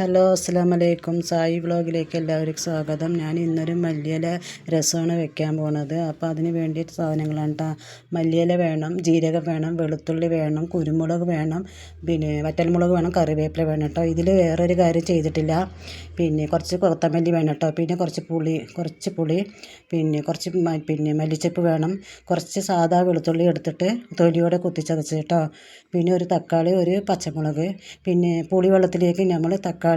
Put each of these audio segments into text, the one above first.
Hello അസ്സാം വലൈക്കും സായി വ്ളോഗിലേക്ക് എല്ലാവർക്കും സ്വാഗതം. ഞാൻ ഇന്നൊരു മല്ലിയില രസമാണ് വെക്കാൻ പോണത്. അപ്പോൾ അതിന് വേണ്ടിയിട്ട് സാധനങ്ങളാണ് കേട്ടോ മല്ലിയില വേണം ജീരകം വേണം വെളുത്തുള്ളി വേണം കുരുമുളക് വേണം പിന്നെ വറ്റൽമുളക് വേണം കറിവേപ്പില വേണം കേട്ടോ ഇതിൽ വേറൊരു കാര്യം ചെയ്തിട്ടില്ല. പിന്നെ കുറച്ച് കൊത്തമല്ലി വേണം കേട്ടോ പിന്നെ കുറച്ച് പുളി കുറച്ച് പുളി പിന്നെ കുറച്ച് പിന്നെ മല്ലിച്ചപ്പ് വേണം. കുറച്ച് സാധാ വെളുത്തുള്ളി എടുത്തിട്ട് തൊലിയോടെ കുത്തിച്ചതച്ച് കേട്ടോ പിന്നെ ഒരു തക്കാളി ഒരു പച്ചമുളക് പിന്നെ പുളിവെള്ളത്തിലേക്ക് നമ്മൾ തക്കാളി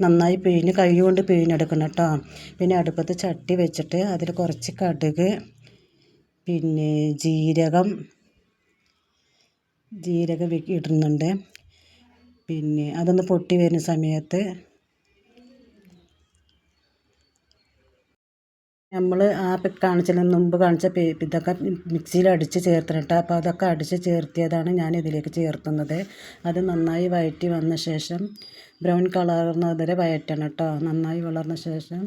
നന്നായി പിഴിഞ്ഞ് കൈ കൊണ്ട് പിഴിഞ്ഞെടുക്കണം കേട്ടോ. പിന്നെ അടുപ്പത്ത് ചട്ടി വെച്ചിട്ട് അതിൽ കുറച്ച് കടുക് പിന്നെ ജീരകം ജീരകം ഇടുന്നുണ്ട്. പിന്നെ അതൊന്ന് പൊട്ടി വരുന്ന സമയത്ത് നമ്മൾ ആ കാണിച്ചതിന് മുമ്പ് കാണിച്ച ഇതൊക്കെ മിക്സിയിൽ അടിച്ച് ചേർത്തിട്ട് അപ്പോൾ അതൊക്കെ അടിച്ച് ചേർത്തിയതാണ് ഞാൻ ഇതിലേക്ക് ചേർത്തുന്നത്. അത് നന്നായി വഴറ്റി വന്ന ശേഷം ബ്രൗൺ കളർന്നത് വരെ വഴറ്റണം കേട്ടോ. നന്നായി വളർന്ന ശേഷം.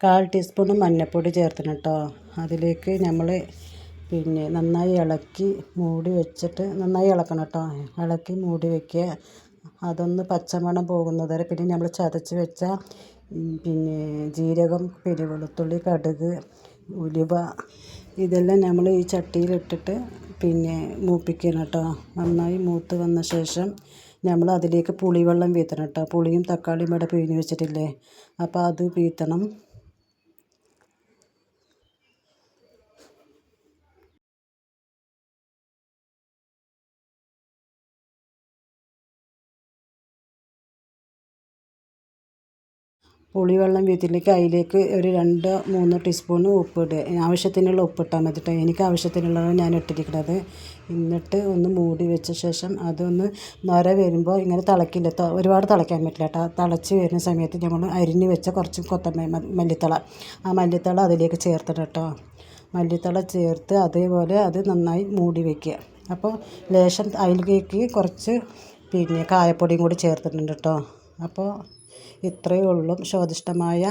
കാൽ ടീസ്പൂൺ മഞ്ഞൾപ്പൊടി ചേർത്തണം കേട്ടോ. അതിലേക്ക് നമ്മൾ പിന്നെ നന്നായി ഇളക്കി മൂടി വെച്ചിട്ട് നന്നായി ഇളക്കണം കേട്ടോ. ഇളക്കി മൂടി വയ്ക്കുക അതൊന്ന് പച്ചമണം പോകുന്നത് വരെ. പിന്നെ നമ്മൾ ചതച്ച് വെച്ച പിന്നെ ജീരകം പിന്നെ വെളുത്തുള്ളി കടുക് ഉലുവ ഇതെല്ലാം നമ്മൾ ഈ ചട്ടിയിലിട്ടിട്ട് പിന്നെ മൂപ്പിക്കണം കേട്ടോ. നന്നായി മൂത്ത് വന്ന ശേഷം നമ്മൾ അതിലേക്ക് പുളിവെള്ളം വീത്തണം കേട്ടോ. പുളിയും തക്കാളിയും ഇവിടെ പിഴിഞ്ഞ് വെച്ചിട്ടില്ലേ? അപ്പോൾ അത് വീത്തണം. പുളിവെള്ളം വീട്ടിലേക്ക് അതിലേക്ക് ഒരു രണ്ട് മൂന്ന് ടീസ്പൂൺ ഉപ്പിടുക ആവശ്യത്തിനുള്ള ഉപ്പിട്ടാൽ മതി കേട്ടോ എനിക്ക് ആവശ്യത്തിനുള്ളതാണ് ഞാൻ ഇട്ടിരിക്കുന്നത്. എന്നിട്ട് ഒന്ന് മൂടി വെച്ച ശേഷം അതൊന്ന് നൊര വരുമ്പോൾ ഇങ്ങനെ തിളക്കില്ല. ഒരുപാട് തിളയ്ക്കാൻ പറ്റില്ല കേട്ടോ തിളച്ച് വരുന്ന സമയത്ത് നമ്മൾ അരിഞ്ഞ് വെച്ച കുറച്ച് കൊത്തമ്പ മല്ലിത്തള. ആ മല്ലിത്തള അതിലേക്ക് ചേർത്തിട്ട് കേട്ടോ മല്ലിത്തള ചേർത്ത് അതേപോലെ അത് നന്നായി മൂടി വയ്ക്കുക അപ്പോൾ ലേശം അതിലേക്ക് കുറച്ച് പിന്നെ കായപ്പൊടിയും കൂടി ചേർത്തിട്ടുണ്ട് കേട്ടോ അപ്പോൾ ഇത്രയേ ഉള്ളൂ. സ്വാദിഷ്ടമായ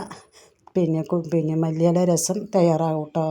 പിന്നെ പിന്നെ മല്ലിയില രസം തയ്യാറാവും കേട്ടോ